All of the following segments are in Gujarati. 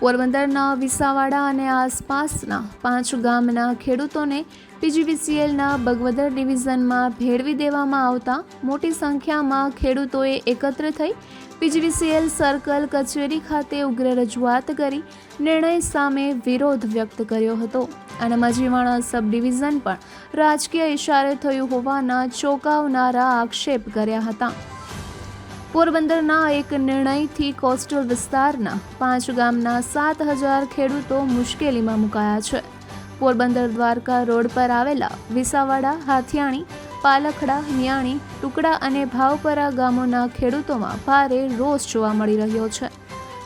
પોરબંદરના વિસાવાડા અને આસપાસના પાંચ ગામના ખેડૂતોને પીજીવીસીએલના બગવદર ડિવિઝનમાં ભેળવી દેવામાં આવતા મોટી સંખ્યામાં ખેડૂતોએ એકત્ર થઈ પીજીવીસીએલ સર્કલ કચેરી ખાતે ઉગ્ર રજૂઆત કરી નિર્ણય સામે વિરોધ વ્યક્ત કર્યો હતો. અને મજીવાણા સબ ડિવિઝન પણ રાજકીય ઇશારે થયું હોવાના ચોંકાવનારા આક્ષેપ કર્યા હતા. પોરબંદરના એક નિર્ણયથી કોસ્ટલ વિસ્તારના પાંચ ગામના સાત હજાર ખેડૂતો મુશ્કેલીમાં મુકાયા છે. પોરબંદર દ્વારકા રોડ પર આવેલા વિસાવાડા, હાથિયાણી, પાલખડા, નિયાણી, ટુકડા અને ભાવપરા ગામોના ખેડૂતોમાં ભારે રોષ જોવા મળી રહ્યો છે.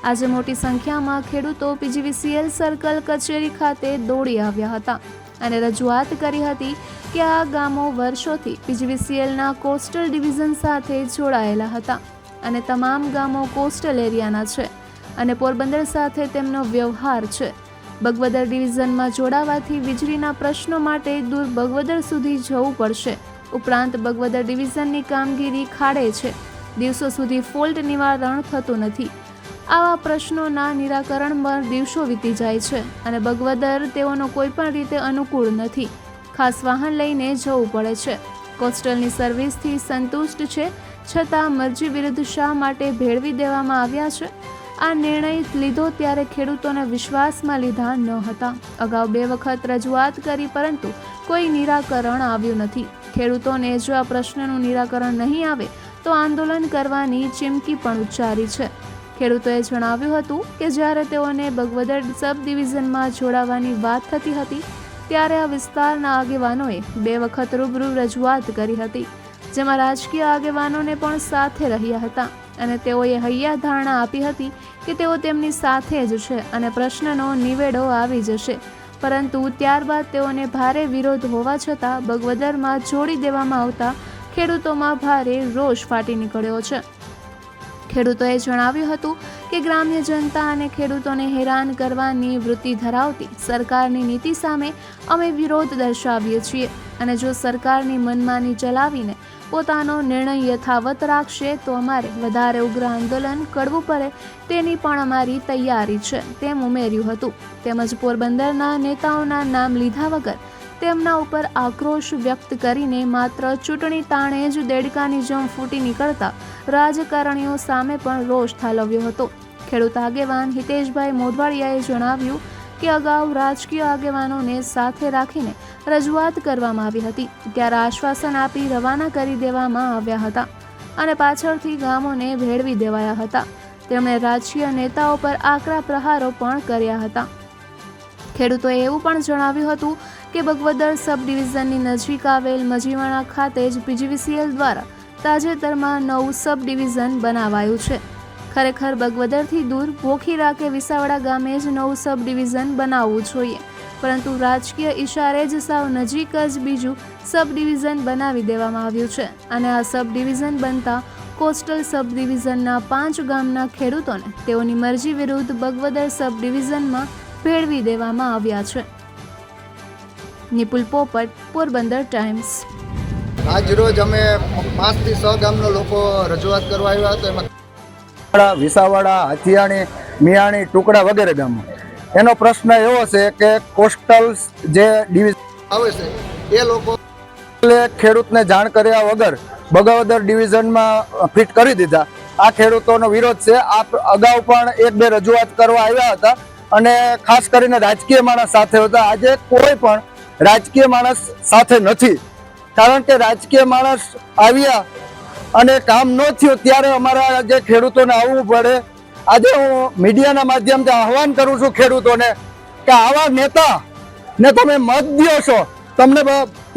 આજે મોટી સંખ્યામાં ખેડૂતો પીજીવીસીએલ સર્કલ કચેરી ખાતે દોડી આવ્યા હતા અને રજૂઆત કરી હતી કે આ ગામો વર્ષોથી પીજીવીસીએલના કોસ્ટલ ડિવિઝન સાથે જોડાયેલા હતા અને તમામ ગામો કોસ્ટલ એરિયાના છે અને પોરબંદર સાથે તેમનો વ્યવહાર છે. બગવદર ડિવિઝનમાં જોડાવાથી વીજળીના પ્રશ્નો માટે દૂર બગવદર સુધી જવું પડશે. ઉપરાંત બગવદર ડિવિઝનની કામગીરી ખાડે છે. દિવસો સુધી ફોલ્ટ નિવારણ થતું નથી. આવા પ્રશ્નોના નિરાકરણમાં દિવસો વીતી જાય છે અને બગવદર તેઓનો કોઈ પણ રીતે અનુકૂળ નથી. ખાસ વાહન લઈને જવું પડે છે. કોસ્ટલની સર્વિસથી સંતુષ્ટ છે, છતાં મરજી વિરુદ્ધ શા માટે ભેળવી દેવામાં આવ્યા છે? આ નિર્ણય લીધો ત્યારે ખેડૂતોને વિશ્વાસમાં લીધા ન હતા. અગાઉ બે વખત રજૂઆત કરી, પરંતુ કોઈ નિરાકરણ આવ્યું નથી. ખેડૂતોને જો આ પ્રશ્નનું નિરાકરણ નહીં આવે, તો આંદોલન કરવાની ચીમકી પણ ઉચ્ચારી છે. ખેડૂતોએ જણાવ્યું હતું કે જ્યારે તેઓને બગવદર સબ ડિવિઝનમાં જોડાવાની વાત થતી હતી ત્યારે આ વિસ્તારના આગેવાનોએ બે વખત રૂબરૂ રજૂઆત કરી હતી, જેમાં રાજકીય આગેવાનોને પણ સાથે રહ્યા હતા અને તેઓએ હૈયા ધારણા આપી હતી કે તેઓ તેમની સાથે જ છે અને પ્રશ્નનો નિવેડો આવી જશે. પરંતુ ત્યારબાદ તેઓને ભારે વિરોધ હોવા છતાં બગવદરમાં જોડી દેવામાં આવતા ખેડૂતોમાં ભારે રોષ ફાટી નીકળ્યો છે. ખેડૂતોએ જણાવ્યું હતું કે ગ્રામ્ય જનતા અને ખેડૂતોને હેરાન કરવાની વૃત્તિ ધરાવતી સરકારની નીતિ સામે અમે વિરોધ દર્શાવીએ છીએ. અને જો સરકારની મનમાની ચલાવીને પોતાનો નિર્ણય યથાવત રાખશે, તો અમારે વધારે ઉગ્ર આંદોલન કરવું પડે તેની પણ અમારી તૈયારી છે, તેમ ઉમેર્યું હતું. તેમજ પોરબંદરના નેતાઓના નામ લીધા વગર તેમના ઉપર આક્રોશ વ્યક્ત કરીને માત્ર ચૂંટણી તાણે જ દેડકાની જેમ ફૂટી નીકળતા રાજકારણીઓ સામે પણ રોષ ઠાલવ્યો હતો. ખેડૂત આગેવાન હિતેશભાઈ મોઢવાડિયાએ જણાવ્યું કે અગાઉ રાજકીય આગેવાનોને સાથે રાખીને રજૂઆત કરવામાં આવી હતી. ત્યારે આશ્વાસન આપી રવાના કરી દેવામાં આવ્યા હતા અને પાછળથી ગામોને ભેળવી દેવાયા હતા. તેમણે રાજકીય નેતાઓ પર આકરા પ્રહારો પણ કર્યા હતા. ખેડૂતોએ એવું પણ જણાવ્યું હતું કે બગવદર સબ ડિવિઝનની નજીક આવેલ મજીવાણા ખાતે જ પીજીવીસીએલ દ્વારા તાજેતરમાં નવું સબ ડિવિઝન બનાવાયું છે. ખરેખર બગવદરથી દૂર ભોખીરા કે વિસાવડા ગામે જ નવું સબ ડિવિઝન બનાવવું જોઈએ. પરંતુ રાજકીય ઇશારે જ સાવ નજીક જ બીજું સબ ડિવિઝન બનાવી દેવામાં આવ્યું છે. અને આ સબ ડિવિઝન બનતા કોસ્ટલ સબ ડિવિઝનના પાંચ ગામના ખેડૂતોને તેઓની મરજી વિરુદ્ધ બગવદર સબ ડિવિઝનમાં ભેળવી દેવામાં આવ્યા છે. નિપુલ પોપટ પોરબંદર ટાઈમ્સ. આજ રોજ અમે પાંચથી છ ગામનો લોકો રજૂઆત કરવા આવ્યા હતા. એમાં વાડા, વિસાવાડા હાથિયાણી મિયાણી ટુકડા વગેરે ગામ. એનો પ્રશ્ન એવો છે કે કોસ્ટલ જે ડિવિઝન આવે છે એ લોકો ખેડૂતને જાણ કર્યા વગર બગાવદર ડિવિઝનમાં ફિટ કરી દીધા. આ ખેડૂતોનો વિરોધ છે. આ અગાઉ પણ એક બે રજૂઆત કરવા આવ્યા હતા અને ખાસ કરીને રાજકીય માણસ સાથે હતા. આજે કોઈ પણ રાજકીય માણસ સાથે નથી. કારણ કે રાજકીય માણસ આવ્યા અને કામ ન થયું ત્યારે અમારા જે ખેડૂતોને આવવું પડે. આજે હું મીડિયાના માધ્યમથી આહવાન કરું છું ખેડૂતોને કે આવા નેતા, ને તમે મત દો છો. તમને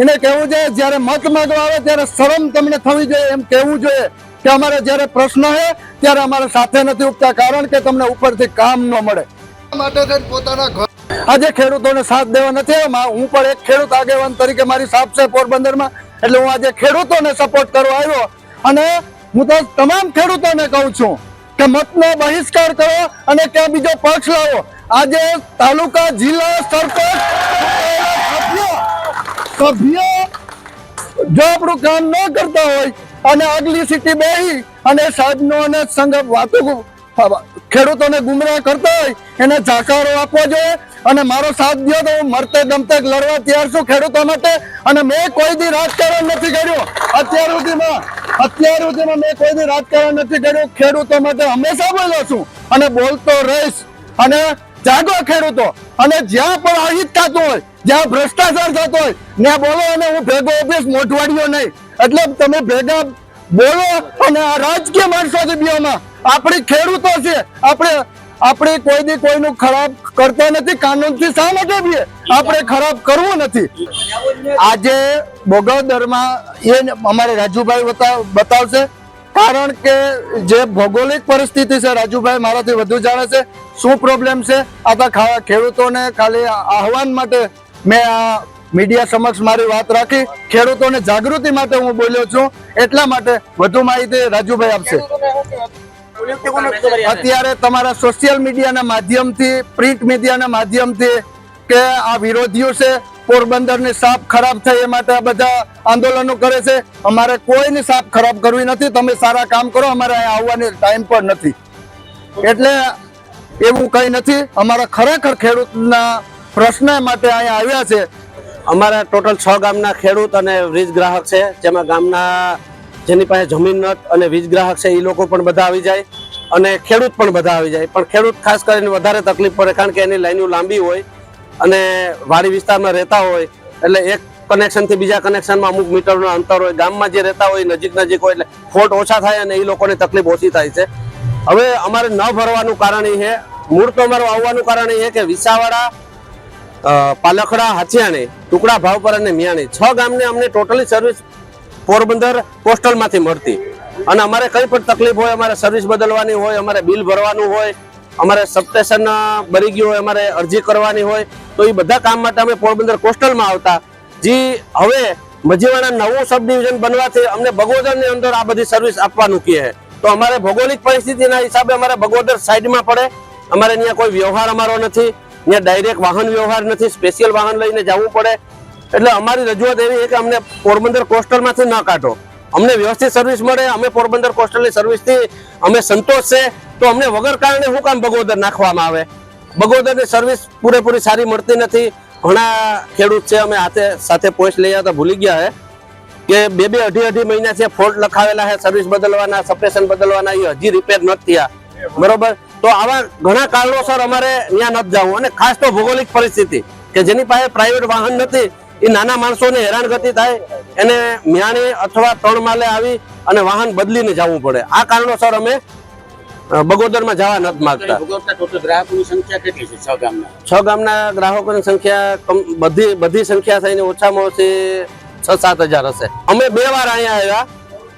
એને કહેવું જોઈએ, જ્યારે મત માંગવા આવે ત્યારે શરમ તમને થવી જોઈએ એમ કહેવું જોઈએ કે અમારે જ્યારે પ્રશ્ન છે ત્યારે અમારે સાથે નથી ઉગતા, કારણ કે તમને ઉપરથી કામ ન મળે. માટે પોતાના આજે ખેડૂતોને સાથ દેવા નથી આવ્યા. હું પણ એક ખેડૂત આગેવાન તરીકે મારી સાપ છે પોરબંદરમાં, એટલે હું આજે ખેડૂતોને સપોર્ટ કરવા આવ્યો અને હું તો તમામ ખેડૂતોને કહું છું કે મતનો બહિષ્કાર કરો અને ક્યાં બીજો પક્ષ લાવો આજે તાલુકા જિલ્લા સરપંચ સભ્ય જો આપણું કામ ન કરતા હોય અને આગલી સિટી બેહી અને સાહેબનો અને સંઘ વાતો ખેડૂતોને ગુમરાહ કરતા હોય, એને જાકારો આપવો જોઈએ અને મારો સાથ દો તો હું મરતે દમતે લડવા તૈયાર છું ખેડૂતો માટે. અને મેં કોઈ દી રાજકારણ નથી કર્યું. અત્યાર સુધીમાં અત્યાર સુધીમાં મેં કોઈ દી રાજકારણ નથી કર્યું. ખેડૂતો માટે હંમેશા બોલ્યો છું અને બોલતો રહીશ. અને જાગો ખેડૂતો. અને જ્યાં પણ અહિત થતું હોય, જ્યાં ભ્રષ્ટાચાર થતો હોય, ત્યાં બોલો અને હું ભેગો ઓફિસ મોઢવાડ્યો નહીં. એટલે તમે ભેગા બોલો અને આ રાજકીય માણસોથી બીઓમાં આપણી ખેડૂતો છે. આપણે આપણે કોઈ દી કોઈનું ખરાબ કરતા નથી, કાનૂનથી શા માટે બીએ આપણે ખરાબ કરવું નથી. આજે બોગવદરમાં એ અમારે રાજુભાઈ બતાવશે. કારણ કે જે ભૌગોલિક પરિસ્થિતિ છે, રાજુભાઈ મારાથી વધુ જાણે છે. શું પ્રોબ્લેમ છે? આ ખેડૂતોને ખાલી આહવાન માટે મેં આ મીડિયા સમક્ષ મારી વાત રાખી. ખેડૂતોને જાગૃતિ માટે હું બોલ્યો છું. એટલા માટે વધુ માહિતી રાજુભાઈ આપશે. અત્યારે તમારા સોશિયલ મીડિયાના માધ્યમથી પ્રિન્ટ મીડિયાના માધ્યમથી કે આ વિરોધીઓ છે પોરબંદરની સાપ ખરાબ થઈ એ માટે આ બધા આંદોલનો કરે છે. અમારે કોઈની સાપ ખરાબ કરવી નથી. તમે સારા કામ કરો. અમારે અહીંયા આવવાની ટાઈમ પણ નથી. એટલે એવું કંઈ નથી. અમારા ખરેખર ખેડૂતના પ્રશ્ન માટે અહીંયા આવ્યા છે. અમારા ટોટલ છ ગામના ખેડૂત અને વીજ ગ્રાહક છે. જેમાં ગામના જેની પાસે જમીન નત અને વીજ ગ્રાહક છે એ લોકો પણ બધા આવી જાય અને ખેડૂત પણ બધા આવી જાય. પણ ખેડૂત ખાસ કરીને વધારે તકલીફ પડે, કારણ કે એની લાઈનો લાંબી હોય અને વાડી વિસ્તારમાં રહેતા હોય, એટલે એક કનેક્શનથી બીજા કનેક્શનમાં અમુક મીટરનો અંતર હોય. ગામમાં જે રહેતા હોય, નજીક નજીક હોય, એટલે ફોટ ઓછા થાય અને એ લોકોને તકલીફ ઓછી થાય છે. હવે અમારે ન ભરવાનું કારણ એ છે. મૂળ તો અમારું આવવાનું કારણ એ કે વિસાવાડા પાલખડા, હાથિયાણી, ટુકડા ભાવપર અને મિયાણી. છ ગામને અમને ટોટલી સર્વિસ પોરબંદર પોસ્ટલમાંથી મળતી. અને અમારે કંઈ પણ તકલીફ હોય, અમારે સર્વિસ બદલવાની હોય, અમારે બિલ ભરવાનું હોય, અમારે સબસ્ટેશન બરી ગયું હોય, અમારે અરજી કરવાની હોય, તો એ બધા કામ માટે અમે પોરબંદર કોસ્ટલમાં આવતા. જે, હવે મજીવાડા નવું સબ ડિવિઝન બનવાથી અમને બગોદરની અંદર આ બધી સર્વિસ આપવાનું કહે તો અમારે ભૌગોલિક પરિસ્થિતિના હિસાબે અમારે બગોદર સાઈડમાં પડે. અમારે ત્યાં કોઈ વ્યવહાર અમારો નથી. ત્યાં ડાયરેક્ટ વાહન વ્યવહાર નથી. સ્પેશિયલ વાહન લઈને જવું પડે. એટલે અમારી રજૂઆત એવી છે કે અમને પોરબંદર કોસ્ટલમાંથી ન કાઢો. અમને વ્યવસ્થિત સર્વિસ મળે, અમે પોરબંદર કોસ્ટલની સર્વિસથી અમે સંતોષ છે. તો અમને વગર કારણે શું કામ બગોદર નાખવામાં આવે? બગોદરની સર્વિસ પૂરેપૂરી સારી મળતી નથી. ઘણા ખેડૂત છે, અમે હાથે સાથે પોસ્ટ લઈ આવતા ભૂલી ગયા હે. કે બે બે અઢી અઢી મહિના છે ફોલ્ટ લખાવેલા છે સર્વિસ બદલવાના સપ્રેશન બદલવાના એ હજી રિપેર નથી થયા. બરોબર? તો આવા ઘણા કારણોસર અમારે ત્યાં નથી જવું. અને ખાસ તો ભૌગોલિક પરિસ્થિતિ, કે જેની પાસે પ્રાઇવેટ વાહન નથી એ નાના માણસોને હેરાનગતિ થાય એને મ્યાણે અથવા ત્રણ માલે આવી અને વાહન બદલીને જવું પડે. આ કારણોસર અમે બગોદરમાં જવા નથી માંગતા. ગ્રાહકોની સંખ્યા કેટલી છે છ ગામના? છ ગામના ગ્રાહકોની સંખ્યા બધી બધી સંખ્યા થઈને ઓછામાં ઓછી છ સાત હજાર હશે. અમે બે વાર અહીંયા આવ્યા.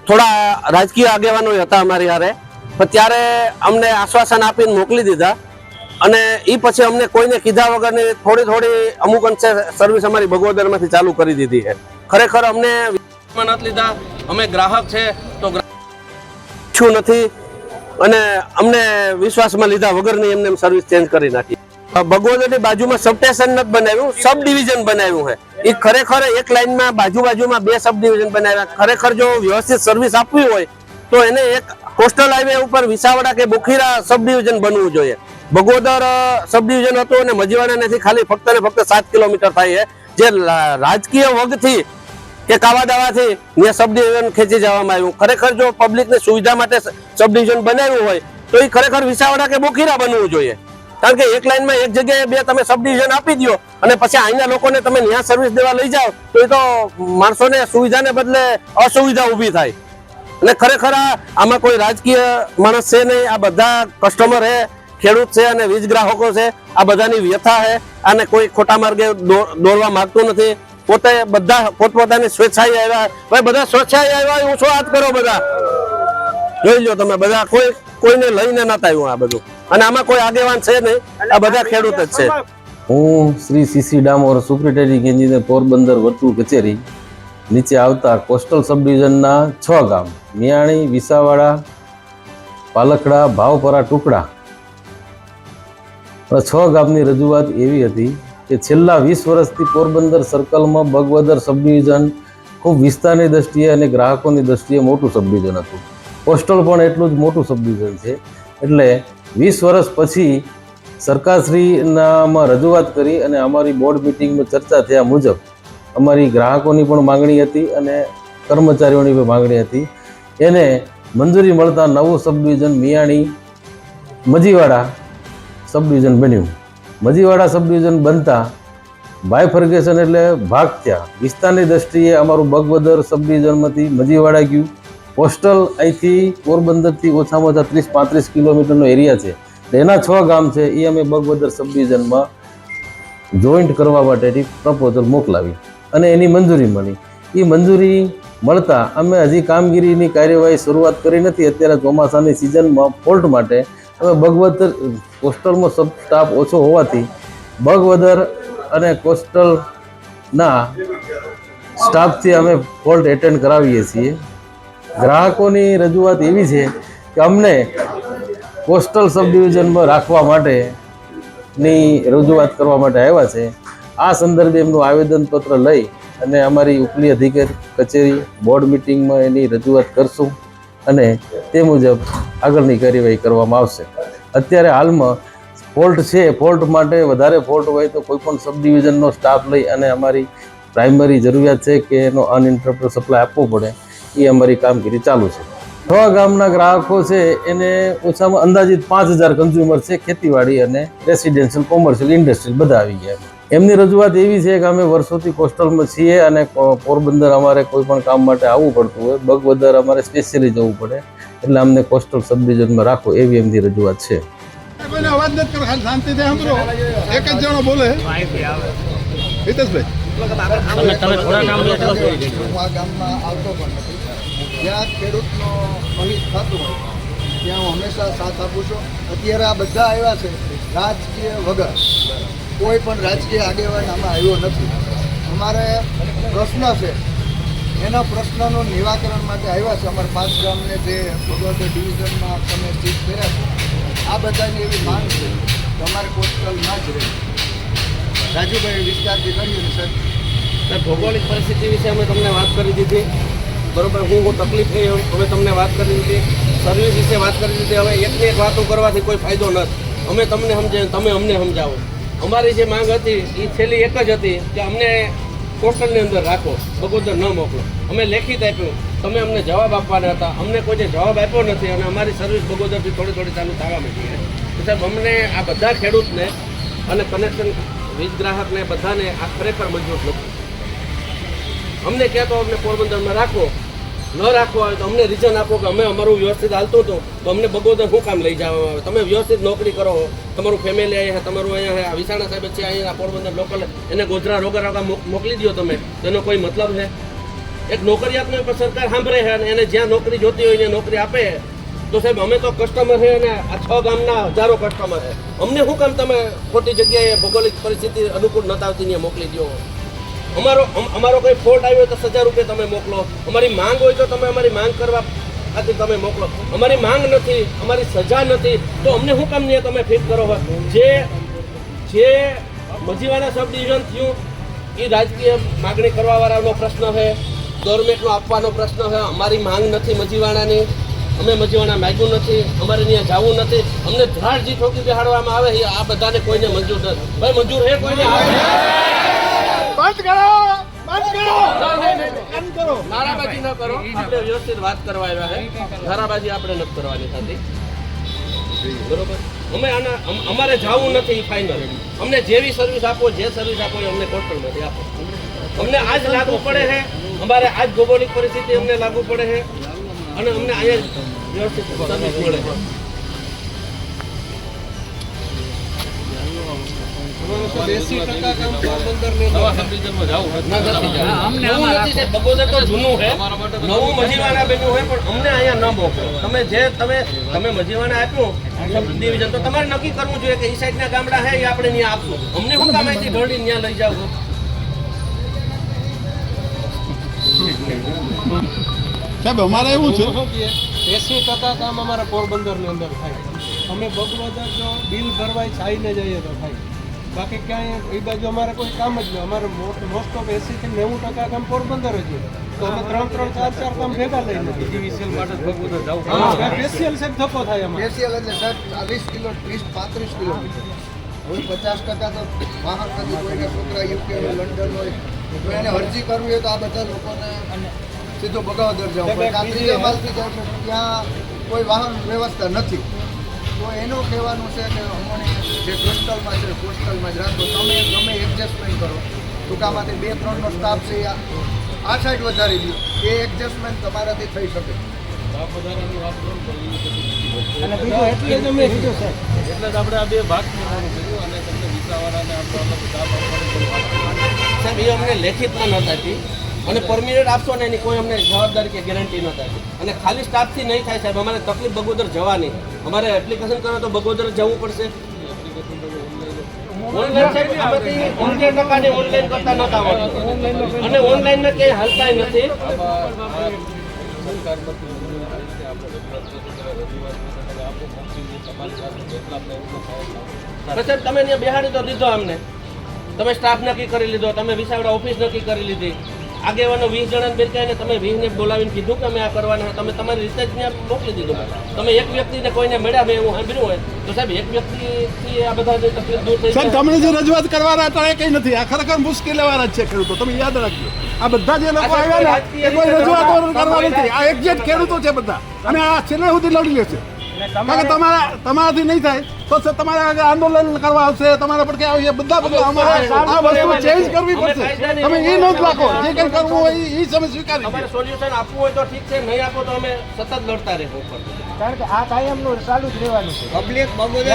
થોડા રાજકીય આગેવાનો હતા અમારી હારે. પણ ત્યારે અમને આશ્વાસન આપીને મોકલી દીધા. અને એ પછી અમને કોઈને કીધા વગરની થોડી થોડી અમુક અંશે સર્વિસ અમારી ભગવદરમાંથી ચાલુ કરી દીધી છે. ખરેખર અમને નથી લીધા. અમે ગ્રાહક છે તો ઈચ્છું નથી. અને અમને વિશ્વાસમાં લીધા વગરની એમને સર્વિસ ચેન્જ કરી નાખી. ભગવદરની બાજુમાં સબસ્ટેશન નથી બનાવ્યું સબ ડિવિઝન બનાવ્યું છે. એ ખરેખર એક લાઈનમાં બાજુ બાજુમાં બે સબ ડિવિઝન બનાવ્યા. ખરેખર જો વ્યવસ્થિત સર્વિસ આપવી હોય, તો એને એક કોસ્ટલ હાઈવે ઉપર વિસાવડા કે બુખીરા સબ ડિવિઝન બનવું જોઈએ. બગોદર સબ ડિવિઝન હતું અને મજીવાડાનેથી ખાલી ફક્ત ને ફક્ત સાત કિલોમીટર થાય છે. જે રાજકીય વગથી કે કાવા દાવાથી ત્યાં સબ ડિવિઝન ખેંચી જવામાં આવ્યું. ખરેખર જો પબ્લિકને સુવિધા માટે સબ ડિવિઝન બનાવ્યું હોય, તો એ ખરેખર વિસાવડા કે બોખીરા બનવું જોઈએ. કારણ કે એક લાઈનમાં એક જગ્યાએ બે તમે સબ ડિવિઝન આપી દો અને પછી અહીંના લોકોને તમે ત્યાં સર્વિસ દેવા લઈ જાઓ, તો એ તો માણસોને સુવિધાને બદલે અસુવિધા ઊભી થાય. અને ખરેખર આમાં કોઈ રાજકીય માણસ છે નહીં, આ બધા કસ્ટમર છે ખેડૂત છે અને વીજ ગ્રાહકો છે આ બધાની વ્યથા છે અને કોઈ ખોટા માર્ગે દોરવા માંગતું નથી. પોતે બધા પોતપોતાની સ્વેચ્છાએ આવ્યા. ભાઈ બધા સ્વેચ્છાએ આવ્યા હું શું વાત કરો બધા. જોઈ લો તમે બધા કોઈ કોઈને લઈને નતા આવ્યું આ બધું. અને આમાં કોઈ આગેવાન છે નહીં. આ બધા ખેડૂત જ છે. હું Shri CC Damor superintending engineer Porbandar વર્તુળ કચેરી નીચે આવતા કોસ્ટલ સબ ડિવિઝનના છ ગામ મિયાણી વિસાવાડા પાલખડા ભાવપરા ટુકડા છ ગામની રજૂઆત એવી હતી કે છેલ્લા વીસ વર્ષથી પોરબંદર સર્કલમાં બગવદર સબડિવિઝન ખૂબ વિસ્તારની દ્રષ્ટિએ અને ગ્રાહકોની દ્રષ્ટિએ મોટું સબડિવિઝન હતું. પોસ્ટલ પણ એટલું જ મોટું સબડિવિઝન છે. એટલે વીસ વર્ષ પછી સરકારશ્રીનામાં રજૂઆત કરી અને અમારી બોર્ડ મિટિંગમાં ચર્ચા થયા મુજબ અમારી ગ્રાહકોની પણ માંગણી હતી અને કર્મચારીઓની પણ માંગણી હતી. એને મંજૂરી મળતા નવું subdivision Miyani Majivada sub division બન્યું. મજીવાડા સબ ડિવિઝન બનતા બાયફર્ગેશન એટલે ભાગ થયા. વિસ્તારની દ્રષ્ટિએ અમારું બગવદર સબ ડિવિઝનમાંથી મજીવાડા ગયું. પોસ્ટલ અહીંથી પોરબંદરથી ઓછામાં ઓછા ત્રીસ પાંત્રીસ કિલોમીટરનો એરિયા છે. એના છ ગામ છે, એ અમે બગવદર સબ ડિવિઝનમાં જોઈન્ટ કરવા માટેની પ્રપોઝલ મોકલાવી અને એની મંજૂરી મળી. એ મંજૂરી મળતા અમે હજી કામગીરીની કાર્યવાહી શરૂઆત કરી નથી. અત્યારે ચોમાસાની સિઝનમાં ફોલ્ટ માટે અમે બગવદર કોસ્ટલમાં સબ સ્ટાફ ઓછો હોવાથી બગવદર અને કોસ્ટલના સ્ટાફથી અમે ફોલ્ટ એટેન્ડ કરાવીએ છીએ. ગ્રાહકોની રજૂઆત એવી છે કે અમને કોસ્ટલ સબ ડિવિઝનમાં રાખવા માટેની રજૂઆત કરવા માટે આવ્યા છે. આ સંદર્ભે એમનું આવેદનપત્ર લઈ અને અમારી ઉપલી અધિકારી કચેરી બોર્ડ મિટિંગમાં એની રજૂઆત કરશું અને તે મુજબ આગળની કાર્યવાહી કરવામાં આવશે. અત્યારે હાલમાં ફોલ્ટ છે, ફોલ્ટ માટે વધારે ફોલ્ટ હોય તો કોઈ પણ સબ ડિવિઝનનો સ્ટાફ લઈ અને અમારી પ્રાઇમરી જરૂરિયાત છે કે એનો અનઇન્ટરપ્ટ સપ્લાય આપવો પડે. એ અમારી કામગીરી ચાલુ છે. છ ગામના ગ્રાહકો છે, એને ઓછામાં અંદાજિત પાંચ હજાર કન્ઝ્યુમર છે, ખેતીવાડી અને રેસિડેન્શિયલ કોમર્શિયલ ઇન્ડસ્ટ્રીયલ બધા આવી ગયા એમની રજૂઆત એવી છે કે અમે વર્ષોથી કોસ્ટલમાં છીએ અને પોરબંદર અમારે કોઈ પણ કામ માટે આવવું પડતું હોય, બગવદર અમારે સ્પેશિયલી જવું પડે. એટલે અમને કોસ્ટલ સબ ડિવિઝનમાં રાખો એવી એમની રજૂઆત છે. કોઈને નથી કરો ખાલી શાંતિથી સાંભળો. એક જ જણો બોલે. હિતેશભાઈ. હું ગામમાં આવતો પણ જ્યાં ખેડૂતનો અહિત થતું હોય ત્યાં હું હંમેશા સાથ આપું છું. અત્યારે આ બધા આવ્યા છે રાજકીય વગર. કોઈ પણ રાજકીય આગેવાન આમાં આવ્યો નથી. અમારે પ્રશ્ન છે એના પ્રશ્નનું નિરાકરણ માટે આવ્યા છે. અમારા પાંચ ગામને જે ભગવત ડિવિઝનમાં તમે ચીજ કર્યા છે, આ બધાની એવી માંગ છે કે અમારે કોસ્ટલ ના જ રહે. રાજુભાઈ વિસ્તારથી કર્યું ને સર સર ભૌગોલિક પરિસ્થિતિ વિશે અમે તમને વાત કરી દીધી. બરોબર, હું હું તકલીફ થઈ હવે તમને વાત કરી દીધી. સર્વિસ વિશે વાત કરી દીધી. હવે એકને એક વાતો કરવાથી કોઈ ફાયદો નથી. અમે તમને સમજે તમે અમને સમજાવો. અમારી જે માંગ હતી એ છેલ્લી એક જ હતી કે અમને પોસ્ટલની અંદર રાખો બગોદર ન મોકલો. અમે લેખિત આપ્યું. તમે અમને જવાબ આપવાના હતા. અમને કોઈને જવાબ આપ્યો નથી અને અમારી સર્વિસ બગોદરથી થોડી થોડી ચાલુ થવા માંડી તો સાહેબ, અમને આ બધા ખેડૂતને અને કનેક્શન વીજ ગ્રાહકને બધાને આ ખરેખર મંજૂર નથી. અમને કહેતો અમને પોરબંદરમાં રાખો. ન રાખવો હોય તો અમને રીઝન આપો કે અમે અમારું વ્યવસ્થિત હાલતું હતું. તો અમને બગોદર શું કામ લઈ જવામાં આવે? તમે વ્યવસ્થિત નોકરી કરો તમારું ફેમિલી અહીંયા, તમારું અહીંયા, આ વિસાણા સાહેબ છે, અહીંયા પોરબંદર લોકલ એને ગોધરા રોગા રોગા મોકલી દો તમે. તેનો કોઈ મતલબ છે? એક નોકરિયાતને પણ સરકાર સાંભળે છે અને એને જ્યાં નોકરી જોતી હોય ત્યાં નોકરી આપે. તો સાહેબ, અમે તો કસ્ટમર છે અને આ છ ગામના હજારો કસ્ટમર છે. અમને શું કામ તમે ખોટી જગ્યાએ ભૌગોલિક પરિસ્થિતિ અનુકૂળ નતા આવતી મોકલી દો અમારો અમ- અમારો કોઈ ફોલ્ટ આવ્યો તો સજા રૂપિયા તમે મોકલો. અમારી માંગ હોય તો તમે અમારી માંગ કરવા ખાતે તમે મોકલો. અમારી માંગ નથી, અમારી સજા નથી. તો અમને શું કામ નહીં તમે ફિટ કરો જે જે મજીવાના સબ ડિવિઝન થયું, એ રાજકીય માગણી કરવાવાળાનો પ્રશ્ન છે ગવર્મેન્ટનો આપવાનો પ્રશ્ન છે. અમારી માંગ નથી મજીવાણાની અમે મજીવાણા માગ્યું નથી. અમારે ત્યાં જવું નથી. અમને ધ્રાડ જી ઠોકી બેહાડવામાં આવે આ બધાને કોઈને મંજૂર નથી. ભાઈ, મંજૂર હે કોઈને? કરો બંધ કરો બંધ કરો. નારાબાજી ન કરો. આપણે વ્યવસ્થિત વાત કરવા આવ્યા છે નારાબાજી આપણે નથી કરવાની થતી. બરોબર? અમે આના અમારે જવું નથી ફાઇનલ અમને જેવી સર્વિસ આપો જે સર્વિસ આપો એ અમને કોસ્ટલમાંથી આપો. અમને આજ લાગુ પડે છે અમારે આજ ભૌગોલિક પરિસ્થિતિ અમને લાગુ પડે છે અને અમને અહીંયા વ્યવસ્થિત સર્વિસ મળે છે તમારે નક્કી કરવું જોઈએ કે એ સાઈડના ગામડા હે આપણે ત્યાં આપશું અમને શું કામ અહીંથી ઢોળી ત્યાં લઈ જાવ સાહેબ, અમારે એવું છે. એસી ટકા કામ અમારા પોરબંદરની અંદર થાય. અમે બગવદર જો બિલ ભરવાય છાઈને જઈએ તો થાય. બાકી ક્યાંય એ બાજુ અમારે કોઈ કામ જ નહીં. અમારે મોસ્ટ ઓફ એસી થી નેવું ટકા કામ પોરબંદર જ તો અમે ત્રણ ત્રણ ચાર ચાર કામ ભેગા લઈને જીવીસીએલ માટે ભગવદર જવું સ્પેશિયલ છે ધક્કો થાય અમારે સ્પેશિયલ એટલે સાહેબ ચાલીસ કિલો ત્રીસ પાંત્રીસ કિલો હવે પચાસ ટકા તો વાહન નથી કોઈને છોકરા યુકે હોય લંડન હોય. તો એને અરજી કરવી હોય તો આ બધા લોકોને સીધો બગાવદર જવું પડે ત્યાં કોઈ વાહન વ્યવસ્થા નથી. તો એનું કહેવાનું છે કે અમને જે કોસ્ટલમાં છે કોસ્ટલમાં જ રાખો. તમે ગમે એડજસ્ટમેન્ટ કરો. ટૂંકામાંથી બે ત્રણનો સ્ટાફ છે આ સાઈડ વધારી દો. એ એડજસ્ટમેન્ટ તમારાથી થઈ શકે. અને બીજું એટલે જ અમે કીધું સાહેબ એટલે જ આપણે આ બે ભાગ કરવાનું કર્યું અને તમને આપણે સાહેબ એ અમને લેખિતમાં નહોતી અને પરમિનેન્ટ આપશો ને એની કોઈ અમને જવાબદારી કે ગેરંટી ન થાય. અને ખાલી સ્ટાફથી નહીં થાય સાહેબ, અમારે તકલીફ બગોદર જવાની. અમારે એપ્લિકેશન કરો તો બગોદર જવું પડશે. ઓનલાઈન કરતા નહોતા અને ઓનલાઈનમાં ક્યાંય હાલતા નથી. સાહેબ, તમે ત્યાં બેહાડી તો દીધો અમને. તમે સ્ટાફ નક્કી કરી લીધો, તમે વિસાવડા ઓફિસ નક્કી કરી લીધી. આગેવાનો વીસ જણા બેચાઈને તમે વીસને બોલાવીને કીધું કે અમે આ કરવાના તમે તમારી રીતે જ ત્યાં મોકલી દીધું તમે એક વ્યક્તિને કોઈને મળ્યા મેં એવું સાંભળ્યું હોય તો સાહેબ એક વ્યક્તિથી આ બધા જે તકલીફ દૂર થઈ સાહેબ તમને જે રજૂઆત કરવાના હતા એ કંઈ નથી. આ ખરેખર મુશ્કેલ વાળા જ છે ખેડૂતો. તમે યાદ રાખજો. આ બધા જે લોકો આવ્યા ને એ કોઈ રજૂઆત કરવા નથી. આ એક્ઝેક્ટ ખેડૂતો છે બધા. અને આ છેલ્લે સુધી લડી લેશે કારણ કે તમારા તમારાથી નહીં થાય તો તમારે આગળ આંદોલન કરવા આવશે તમારા પર કે આવશે બધા બધા અમારે આ વસ્તુ ચેન્જ કરવી પડશે. તમે એ નોંધ રાખો જે કંઈ કરવું હોય એ- તમે સ્વીકારી અમારે સોલ્યુશન આપવું હોય તો ઠીક છે નહીં આપો તો અમે સતત લડતા રહેવું કારણ કે આ કાયમનું ચાલુ જ રહેવાનું છે. પબ્લિક બગોદર